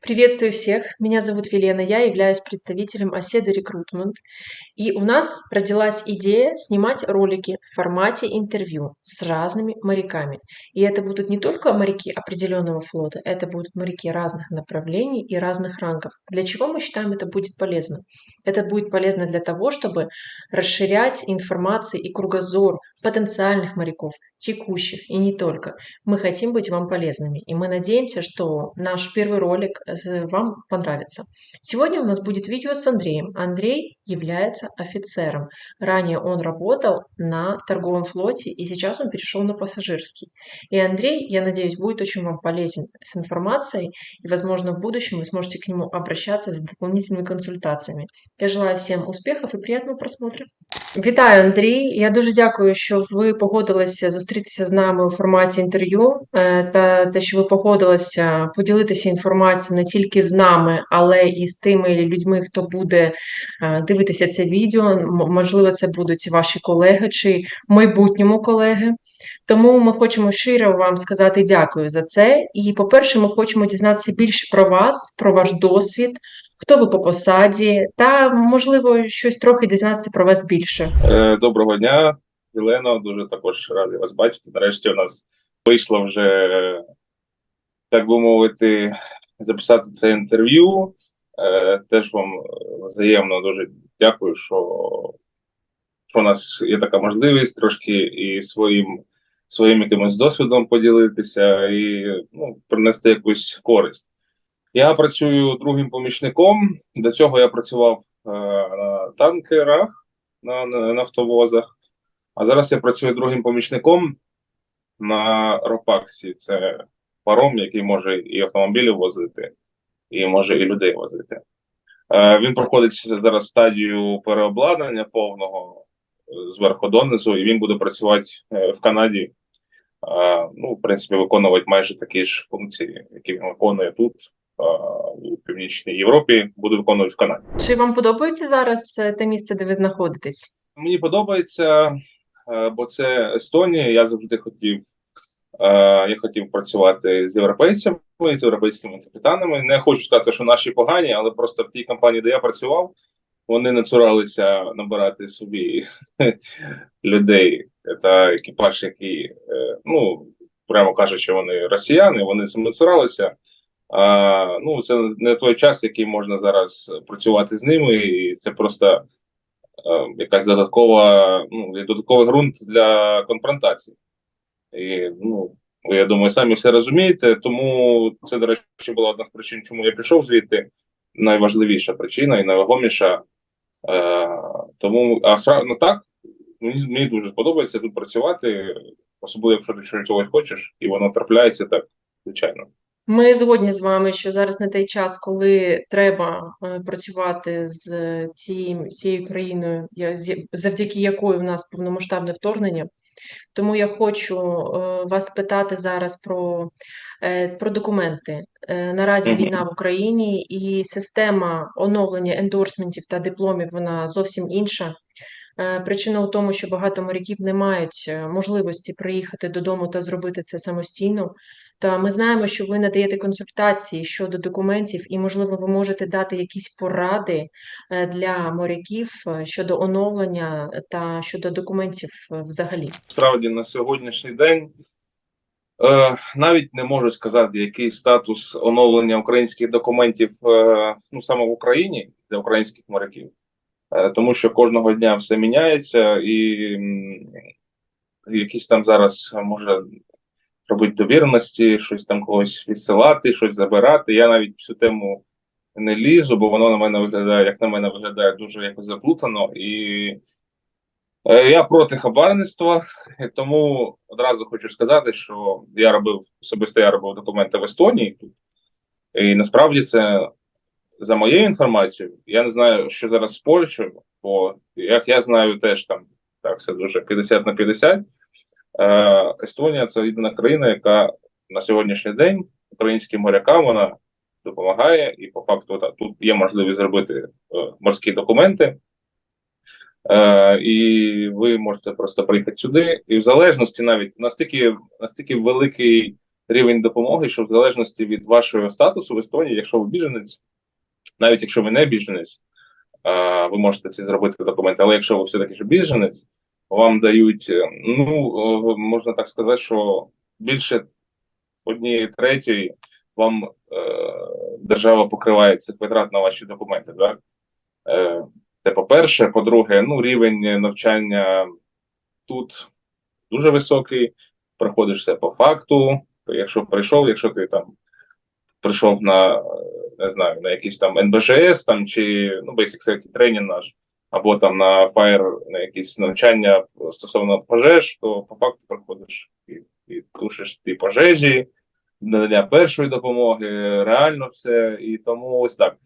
Приветствую всех. Меня зовут Велена. Я являюсь представителем Оседа Recruitment. И у нас родилась идея снимать ролики в формате интервью с разными моряками. И это будут не только моряки определенного флота, это будут моряки разных направлений и разных рангов. Для чего мы считаем это будет полезно? Это будет полезно для того, чтобы расширять информацию и кругозор потенциальных моряков, текущих и не только. Мы хотим быть вам полезными, и мы надеемся, что наш первый ролик вам понравится. Сегодня у нас будет видео с Андреем. Андрей является офицером. Ранее он работал на торговом флоте, и сейчас он перешел на пассажирский. И Андрей, я надеюсь, будет очень вам полезен с информацией, и, возможно, в будущем вы сможете к нему обращаться за дополнительными консультациями. Я желаю всем успехов и приятного просмотра. Вітаю, Андрій. Я дуже дякую, що ви погодилися зустрітися з нами у форматі інтерв'ю е, та те, що ви погодилися поділитися інформацією не тільки з нами, але і з тими людьми, хто буде е, дивитися це відео. Можливо, це будуть ваші колеги чи майбутньому колеги. Тому ми хочемо щиро вам сказати дякую за це. І, по-перше, ми хочемо дізнатися більше про вас, про ваш досвід хто ви по посаді, та можливо щось трохи дізнатися про вас більше. Е, доброго дня, Єлено. Дуже також радий вас бачити. Нарешті у нас вийшло вже, так би мовити, записати це інтерв'ю. Е, теж вам взаємно дуже дякую, що що у нас є така можливість трошки і своїм своїм якимось досвідом поділитися і ну, принести якусь користь. Я працюю другим помічником. До цього я працював е, на танкерах, на, на нафтовозах, а зараз я працюю другим помічником на Ропаксі. Це паром, який може і автомобілі возити, і може і людей возити. Е, Він проходить зараз стадію переобладнання повного е, зверху донизу, і він буде працювати е, в Канаді. Е, ну, в принципі, виконувати майже такі ж функції, які він виконує тут у північній Європі, буду виконувати в Канаді. Чи вам подобається зараз те місце, де ви знаходитесь? Мені подобається, бо це Естонія. Я завжди хотів. Я хотів працювати з європейцями, з європейськими капітанами. Не хочу сказати, що наші погані, але просто в тій компанії, де я працював, вони не цуралися набирати собі людей та екіпаж, які, ну прямо кажучи, вони росіяни, вони цим не цуралися. А, Ну, це не той час, який можна зараз працювати з ними, і це просто а, якась додаткова, ну, додатковий ґрунт для конфронтації. І, ну, я думаю, самі все розумієте, тому це, до речі, була одна з причин, чому я пішов звідти. Найважливіша причина і найвагоміша. Е, Тому, а ну, так, мені мені дуже подобається тут працювати, особливо якщо ти щось чогось хочеш, і воно трапляється так, звичайно. Ми згодні з вами, що зараз не той час, коли треба е, працювати з цією, цією країною, завдяки якої в нас повномасштабне вторгнення. Тому я хочу е, вас питати зараз про е, про документи. Наразі війна в Україні і система оновлення ендорсментів та дипломів вона зовсім інша. Причина у тому, що багато моряків не мають можливості приїхати додому та зробити це самостійно. Та ми знаємо, що ви надаєте консультації щодо документів, і, можливо, ви можете дати якісь поради е, для моряків е, щодо оновлення та щодо документів е, взагалі. Справді на сьогоднішній день е, навіть не можу сказати, який статус оновлення українських документів е, ну саме в Україні для українських моряків, е, тому що кожного дня все міняється і. Якісь там зараз може робити довірності, щось там когось відсилати, щось забирати. Я навіть цю тему не лізу, бо воно на мене виглядає, як на мене виглядає дуже якось заплутано. І е, я проти хабарництва, тому одразу хочу сказати, що я робив особисто я робив документи в Естонії. І насправді це. За моєю інформацією, я не знаю, що зараз з Польщею, бо як я знаю, теж там так все дуже 50 на 50. Е, Естонія це єдина країна, яка на сьогоднішній день українським морякам вона допомагає, і по факту тут є можливість зробити е, морські документи. Е, І ви можете просто приїхати сюди, і в залежності навіть настільки настільки великий рівень допомоги, що в залежності від вашого статусу в Естонії, якщо ви біженець, навіть якщо ви не біженець, а, ви можете це зробити документи, але якщо ви все-таки ж біженець, вам дають, е, ну, е, можна так сказати, що більше однієї третьої вам е, держава покриває цих витрат на ваші документи. Так? Е, це по-перше. По-друге, ну, рівень навчання тут дуже високий, проходиш все по факту. Якщо прийшов, якщо ти там прийшов на не знаю, на якийсь там НБЖС там чи ну, Basic Safety Training наш, або там на Fire на якісь навчання стосовно пожеж, то по факту проходиш і, і тушиш ті пожежі, надання першої допомоги, реально все. І тому ось так.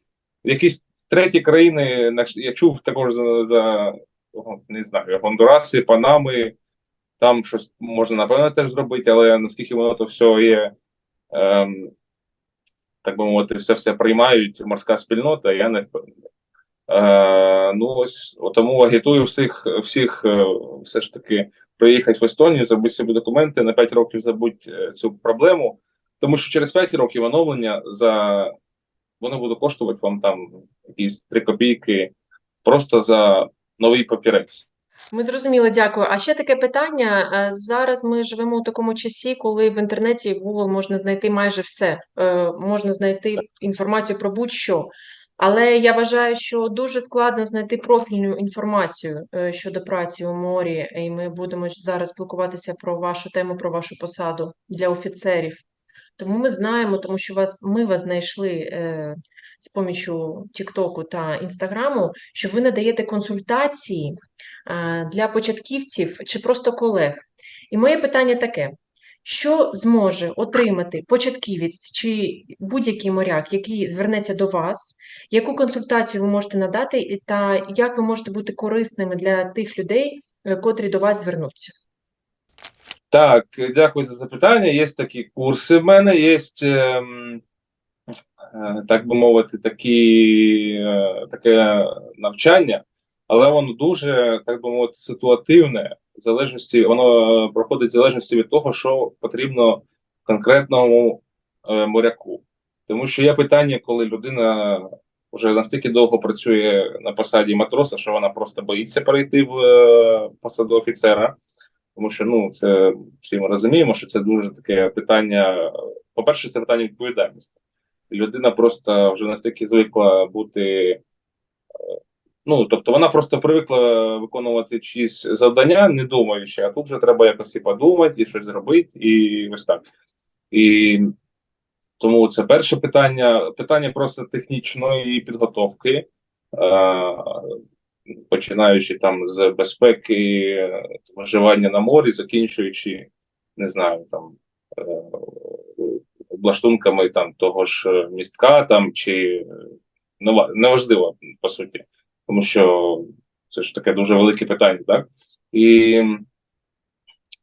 Якісь треті країни, я чув також за, за не знаю, Гондураси, Панами, там щось можна напевно теж зробити, але наскільки воно то все є. Ем, так би мовити, все все приймають морська спільнота, я не впевнений. Е, ну ось тому агітую всіх, всіх е, все ж таки приїхати в Естонію, зробити собі документи, на 5 років забудь е, цю проблему, тому що через 5 років оновлення за воно буде коштувати вам там якісь 3 копійки просто за новий папірець. Ми зрозуміли, дякую. А ще таке питання. Зараз ми живемо у такому часі, коли в інтернеті в Google можна знайти майже все. Можна знайти інформацію про будь-що. Але я вважаю, що дуже складно знайти профільну інформацію е, щодо праці у морі, і ми будемо зараз спілкуватися про вашу тему, про вашу посаду для офіцерів. Тому ми знаємо, тому що вас, ми вас знайшли е, з помічю Тіктоку та Інстаграму, що ви надаєте консультації е, для початківців чи просто колег. І моє питання таке: що зможе отримати початківець чи будь-який моряк, який звернеться до вас, яку консультацію ви можете надати, та як ви можете бути корисними для тих людей, е, котрі до вас звернуться? Так, дякую за запитання. Є такі курси в мене, є, ем, е, так би мовити, такі, е, таке навчання, але воно дуже, так би мовити, ситуативне, залежності, воно проходить в залежності від того, що потрібно конкретному е, моряку. Тому що є питання, коли людина вже настільки довго працює на посаді матроса, що вона просто боїться перейти в е, посаду офіцера. Тому що ну це всі ми розуміємо, що це дуже таке питання. По-перше, це питання відповідальності. Людина просто вже настільки звикла бути. Ну, тобто вона просто привикла виконувати чиїсь завдання, не думаючи, а тут вже треба якось і подумати, і щось зробити, і ось так. І тому це перше питання. Питання просто технічної підготовки. Е, починаючи там з безпеки виживання на морі, закінчуючи, не знаю, там е, облаштунками там того ж містка там чи е, неважливо по суті, тому що це ж таке дуже велике питання, так? І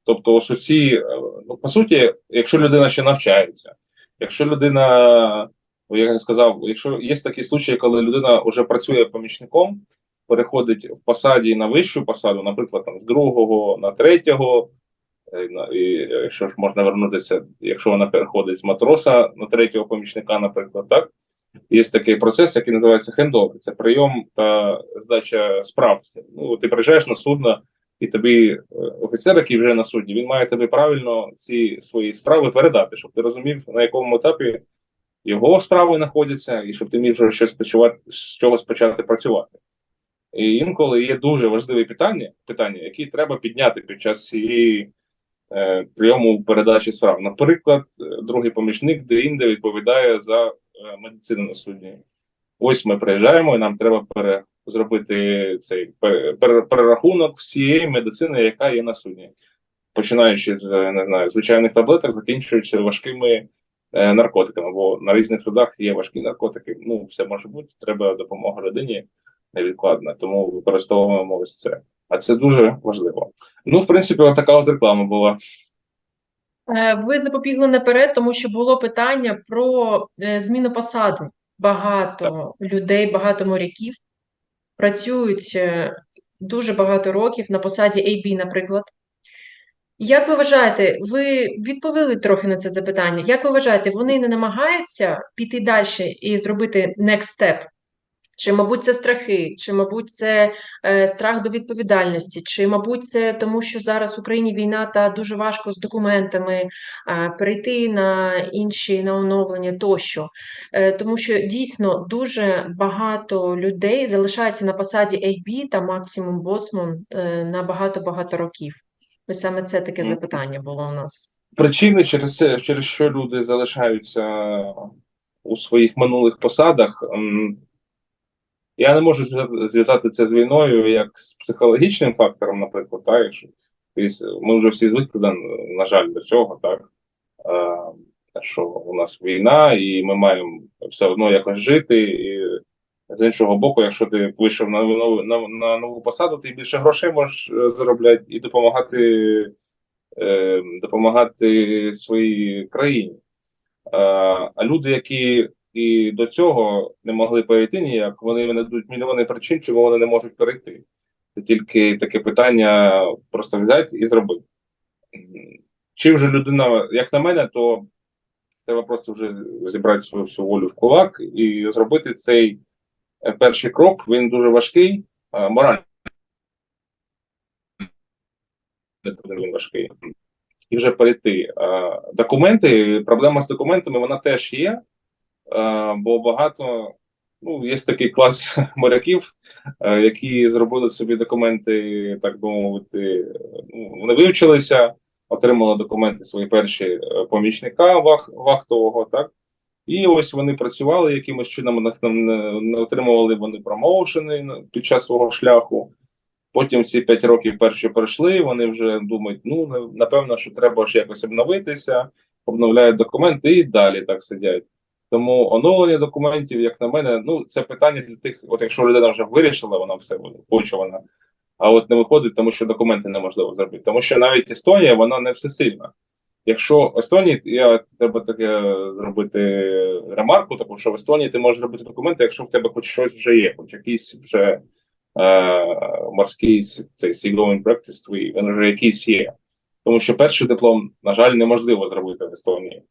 тобто, ось оці, е, ну по суті, якщо людина ще навчається, якщо людина, як я сказав, якщо є такі случаї, коли людина вже працює помічником, переходить в посаді на вищу посаду, наприклад, там з другого на третього, е, і якщо ж можна вернутися, якщо вона переходить з матроса на третього помічника, наприклад, так. Є такий процес, який називається хендовер. Це прийом та здача справ. Ну, ти приїжджаєш на судно, і тобі е, офіцер, який вже на судні, він має тобі правильно ці свої справи передати, щоб ти розумів, на якому етапі його справи знаходяться, і щоб ти міг вже щось почувати, з чогось почати працювати. І інколи є дуже важливі питання, питання, які треба підняти під час цієї е, прийому передачі справ. Наприклад, е, другий помічник де-інде відповідає за е, медицину на судні. Ось ми приїжджаємо, і нам треба пере, зробити цей пере- перерахунок всієї медицини, яка є на судні. Починаючи з не знаю, звичайних таблеток, закінчуючи важкими е, наркотиками, бо на різних судах є важкі наркотики. Ну, все може бути, треба допомога людині невідкладна, тому використовуємо ось це. А це дуже важливо. Ну, в принципі, така от реклама була. Е, Ви запобігли наперед, тому що було питання про е, зміну посади. Багато людей, багато моряків працюють е, дуже багато років на посаді AB, наприклад. Як ви вважаєте, ви відповіли трохи на це запитання. Як ви вважаєте, вони не намагаються піти далі і зробити next step? Чи, мабуть, це страхи, чи, мабуть, це е, страх до відповідальності, чи, мабуть, це тому, що зараз в Україні війна та дуже важко з документами е, перейти на інші на оновлення тощо. Е, тому що дійсно дуже багато людей залишається на посаді AB та максимум боцман е, на багато-багато років. Ось саме це таке запитання було у нас. Причини через це, через що люди залишаються у своїх минулих посадах. Я не можу зв'язати це з війною як з психологічним фактором, наприклад, так, якщо ми вже всі звикли, на жаль, до цього, так, що у нас війна, і ми маємо все одно якось жити. І з іншого боку, якщо ти вийшов на нову, на, на нову посаду, ти більше грошей можеш е, заробляти і допомагати, е, допомагати своїй країні. А люди, які і до цього не могли перейти ніяк, вони знайдуть мільйони причин, чому вони не можуть перейти. Це тільки таке питання просто взяти і зробити. М, Чи вже людина, як на мене, то треба просто вже зібрати свою всю волю в кулак і зробити цей е, перший крок. Він дуже важкий, морально він важкий. І вже перейти. Документи, проблема з документами, вона теж є. Е, бо багато ну, є такий клас моряків, е, які зробили собі документи, так би мовити, ну, вони вивчилися, отримали документи свої перші е, помічника вах, вахтового, так. І ось вони працювали якимось чином, не, отримували вони промоушени під час свого шляху. Потім ці 5 років перші пройшли, вони вже думають, ну напевно, що треба ж якось обновитися, обновляють документи і далі так сидять. Тому оновлення документів, як на мене, ну це питання для тих, от якщо людина вже вирішила, вона все хоче вона, а от не виходить, тому що документи неможливо зробити. Тому що навіть Естонія, вона не всесильна. Якщо в Естонії, я треба таке зробити ремарку, таку що в Естонії ти можеш робити документи, якщо в тебе хоч щось вже є, хоч якийсь вже е, морський цей seagoing practice твій, він вже якийсь є. Тому що перший диплом, на жаль, неможливо зробити в Естонії.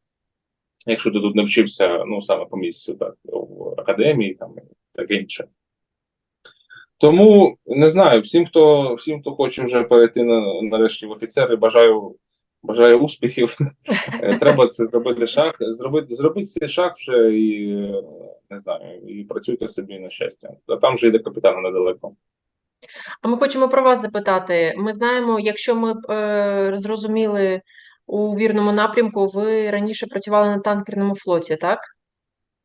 Якщо ти тут не вчився, ну саме по місцю, так, в академії там і таке інше. Тому не знаю, всім, хто всім, хто хоче вже перейти на нарешті в офіцери, бажаю, бажаю успіхів. Треба це зробити шаг, зробити, зробити цей шаг вже і не знаю, і працюйте собі на щастя. А там вже йде капітана недалеко. А ми хочемо про вас запитати. Ми знаємо, якщо ми е, зрозуміли у вірному напрямку, ви раніше працювали на танкерному флоті, так?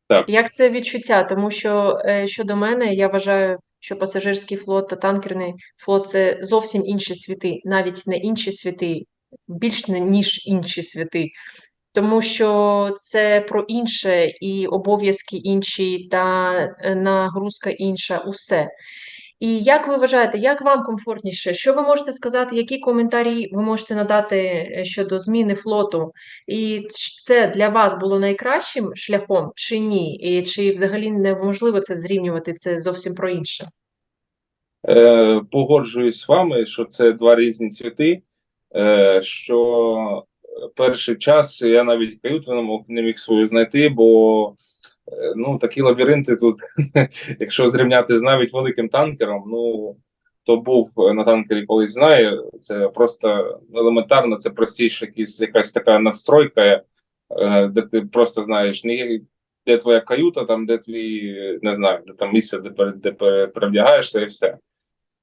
Так. Як це відчуття? Тому що е, щодо мене, я вважаю, що пасажирський флот та танкерний флот це зовсім інші світи, навіть не інші світи, більш не- ніж інші світи. Тому що це про інше, і обов'язки інші, та е, нагрузка інша, усе. І як ви вважаєте, як вам комфортніше? Що ви можете сказати, які коментарі ви можете надати е, щодо зміни флоту? І це для вас було найкращим шляхом чи ні? І чи взагалі неможливо це зрівнювати? Це зовсім про інше? Е, погоджуюсь з вами, що це два різні цвіти. Е, що перший час я навіть каюту не міг свою знайти, бо е, ну такі лабіринти тут, якщо зрівняти з навіть великим танкером, ну хто був на танкері колись знає, це просто елементарно, це простіше якісь якась така надстройка, е, де ти просто знаєш, не де твоя каюта, там де твій, не знаю, де там місце, де, де перевдягаєшся і все.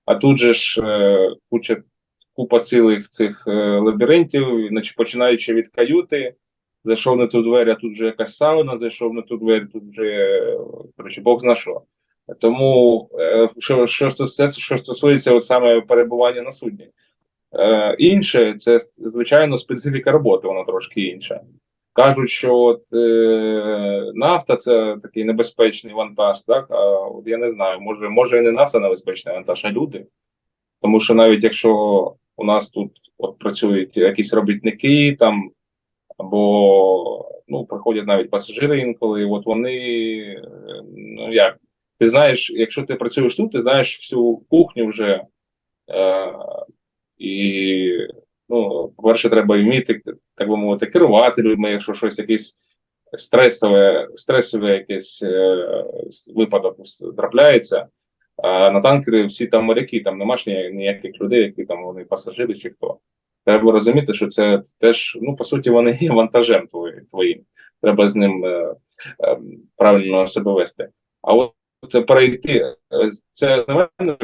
А тут же ж е, куча купа цілих цих е, лабіринтів, починаючи від каюти, зайшов на ту двері, а тут вже якась сауна, зайшов на ту двері, тут вже коротше, Бог зна що. Тому е, що, що стосується, що стосується от саме перебування на судні. Е, інше, це звичайно специфіка роботи, вона трошки інша. Кажуть, що от, е, нафта це такий небезпечний вантаж, так? А от я не знаю, може, може і не нафта небезпечний вантаж, а люди. Тому що навіть якщо у нас тут от працюють якісь робітники там, або ну, приходять навіть пасажири інколи, от вони, е, ну як, ти знаєш, якщо ти працюєш тут, ти знаєш всю кухню вже. Е, і Ну, по-перше, треба вміти, так би мовити, керувати людьми, якщо щось якесь стресове, стресове якийсь е, випадок трапляється. А на танкері всі там моряки, там нема ж ніяких людей, які там вони пасажири чи хто. Треба розуміти, що це теж, ну, по суті, вони є вантажем твої- твоїм. Треба з ним е, е, правильно себе вести. А от це перейти, е, це на мене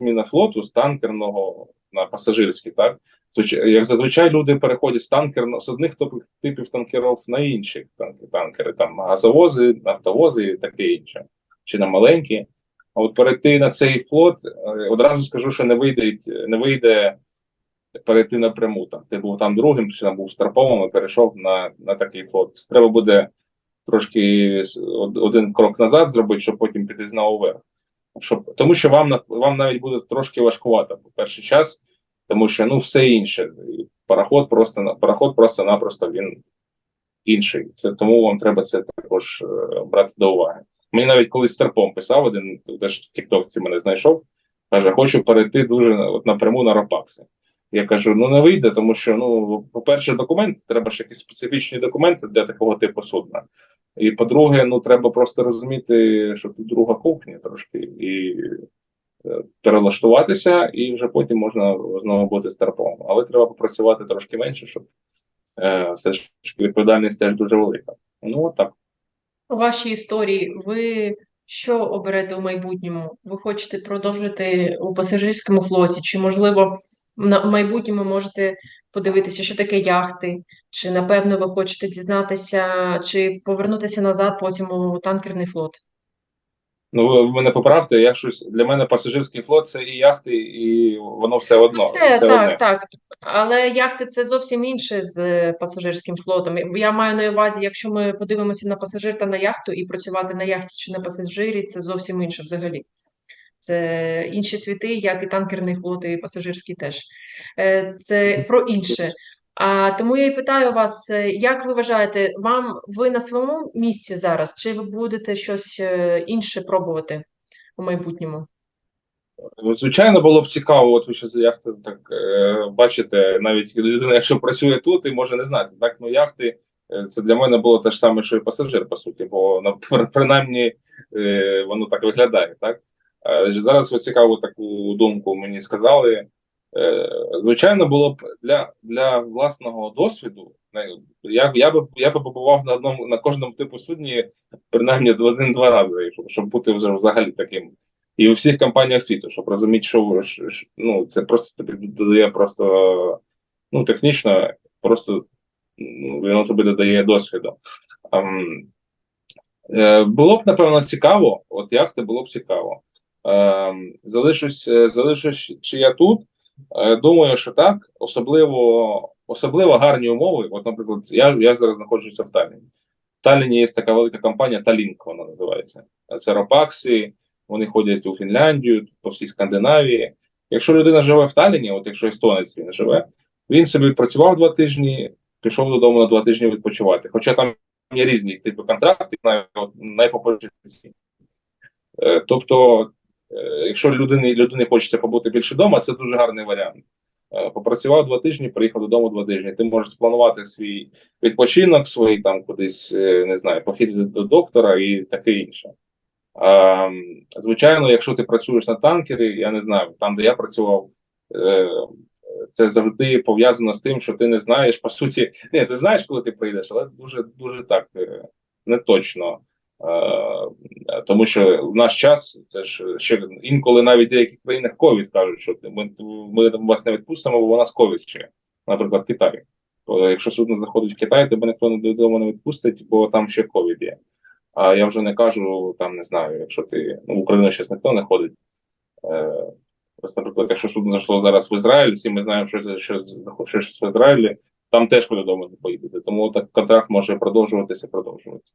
зміна флоту з танкерного на пасажирський, так? Як зазвичай люди переходять з танкер з одних типів танкерів на інші танкери, там газовози, нафтовози і таке інше, чи на маленькі. А от перейти на цей флот, е, одразу скажу, що не вийде, не вийде перейти напряму. Там. Ти був там другим, чи там був старповим і перейшов на, на такий флот. Треба буде трошки один крок назад зробити, щоб потім піти знову вверх. Щоб, тому що вам, вам навіть буде трошки важкувато по перший час, тому що ну все інше. Пароход просто пароход просто-напросто він інший. Це тому вам треба це також е, брати до уваги. Мені навіть колись старпом писав один, теж в Тіктокці мене знайшов. Каже, хочу перейти дуже от напряму на Ропакси. Я кажу: ну не вийде, тому що ну, по-перше, документи, треба ж якісь специфічні документи для такого типу судна. І по-друге, ну треба просто розуміти, що тут друга кухня трошки, і е, перелаштуватися, і вже потім можна знову бути старпом. Але треба попрацювати трошки менше, щоб е, все ж відповідальність теж дуже велика. Ну, от так. У вашій історії ви що оберете у майбутньому? Ви хочете продовжити у пасажирському флоті? Чи, можливо, в майбутньому можете подивитися, що таке яхти? Чи, напевно, ви хочете дізнатися, чи повернутися назад потім у танкерний флот? Ну, ви мене поправте, я щось для мене пасажирський флот це і яхти, і воно все одно. Все, все так, одне. так. Але яхти це зовсім інше з пасажирським флотом. Я маю на увазі, якщо ми подивимося на пасажир та на яхту, і працювати на яхті чи на пасажирі, це зовсім інше взагалі. Це інші світи, як і танкерний флот, і пасажирський теж. Е, Це про інше. А тому я і питаю вас, е, як ви вважаєте, вам ви на своєму місці зараз, чи ви будете щось е, інше пробувати у майбутньому? Ну, Звичайно, було б цікаво, от ви ще яхти так е, бачите, навіть людина, якщо працює тут, і може не знати. Так, ну яхти це для мене було те ж саме, що і пасажир, по суті, бо при- принаймні е, воно так виглядає. Так? Е, зараз ви цікаву таку думку мені сказали. Е, звичайно, було б для, для власного досвіду. Я, я би я би побував на одному на кожному типу судні принаймні один-два рази, щоб, щоб бути взагалі таким і у всіх компаніях світу, щоб розуміти, що ну, це просто тобі додає просто ну, технічно, просто ну, воно тобі додає досвіду. Ем, е, було б, напевно, цікаво, от яхти було б цікаво. Ем, залишусь, е, залишусь, чи я тут, е, думаю, що так, особливо, особливо гарні умови. От, наприклад, я, я зараз знаходжуся в Талліні. В Талліні є така велика компанія Талінк, вона називається. Це Ропакси, вони ходять у Фінляндію, по всій Скандинавії. Якщо людина живе в Талліні, от якщо естонець він живе, він собі працював два тижні, пішов додому на два тижні відпочивати. Хоча там є різні типи контрактів, от найпопулярніші. Е, Тобто, якщо людині, людині хочеться побути більше вдома, це дуже гарний варіант. Е, Попрацював два тижні, приїхав додому два тижні. Ти можеш спланувати свій відпочинок, свій там кудись, е, не знаю, похід до доктора і таке інше. А, звичайно, якщо ти працюєш на танкері, я не знаю, там, де я працював, е, це завжди пов'язано з тим, що ти не знаєш, по суті, ні, ти знаєш, коли ти прийдеш, але дуже дуже так е, не точно. Е, тому що в наш час це ж ще інколи навіть в деяких країнах ковід кажуть, що ми, ми вас не відпустимо, бо у нас ковід ще, наприклад, в Китаї. То якщо судно заходить в Китай, тебе ніхто додому не відпустить, бо там ще ковід є. А я вже не кажу, там не знаю, якщо ти ну, в Україну зараз ніхто не ходить. Е, наприклад, якщо судно зайшло зараз в Ізраїль, всі ми знаємо, що це що, що, що в Ізраїлі, там теж ви додому не поїдете. Тому так контракт може продовжуватися, продовжуватися.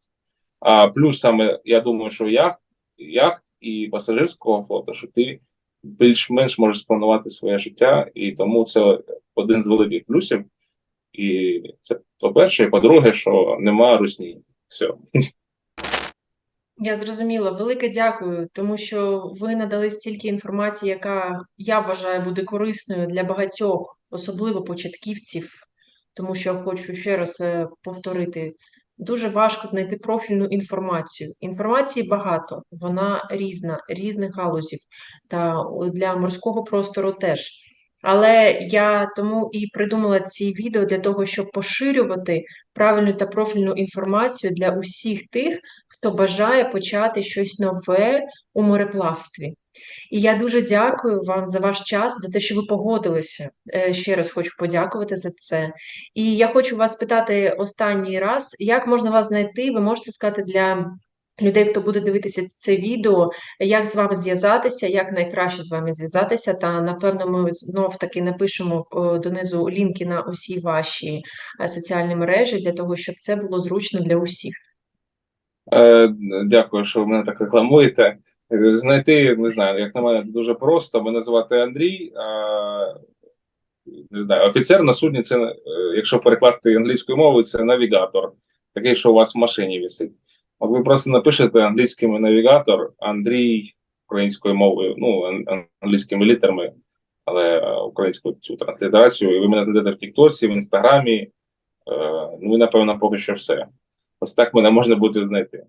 А плюс саме, я думаю, що яхт, яхт і пасажирського флоту, що ти більш-менш можеш спланувати своє життя, і тому це один з великих плюсів. І це по-перше, і по-друге, що немає русні. Все. Я зрозуміла. Велике дякую, тому що ви надали стільки інформації, яка я вважаю буде корисною для багатьох особливо початківців, тому що хочу ще раз е, повторити. Дуже важко знайти профільну інформацію. Інформації багато, вона різна, різних галузів, та для морського простору теж. Але я тому і придумала ці відео для того, щоб поширювати правильну та профільну інформацію для усіх тих, хто бажає почати щось нове у мореплавстві. І я дуже дякую вам за ваш час, за те, що ви погодилися. Е, Ще раз хочу подякувати за це. І я хочу вас питати останній раз, як можна вас знайти? Ви можете сказати для людей, хто буде дивитися це відео, як з вами зв'язатися, як найкраще з вами зв'язатися. Та напевно ми знов таки напишемо е, донизу лінки на усі ваші е, соціальні мережі для того, щоб це було зручно для усіх. Дякую, що ви мене так рекламуєте. Знайти, не знаю, як на мене, дуже просто. Мене звати Андрій. А, не знаю, офіцер на судні це, е, якщо перекласти англійською мовою, це навігатор, такий, що у вас в машині висить. От ви просто напишете англійськими навігатор, Андрій українською мовою, ну, ан- ан- англійськими літерами, але е, українською цю транслітерацію, і ви мене знайдете в Тіктоці, в Інстаграмі. Е, Ну і напевно, поки що все. Ось так мене можна буде знайти.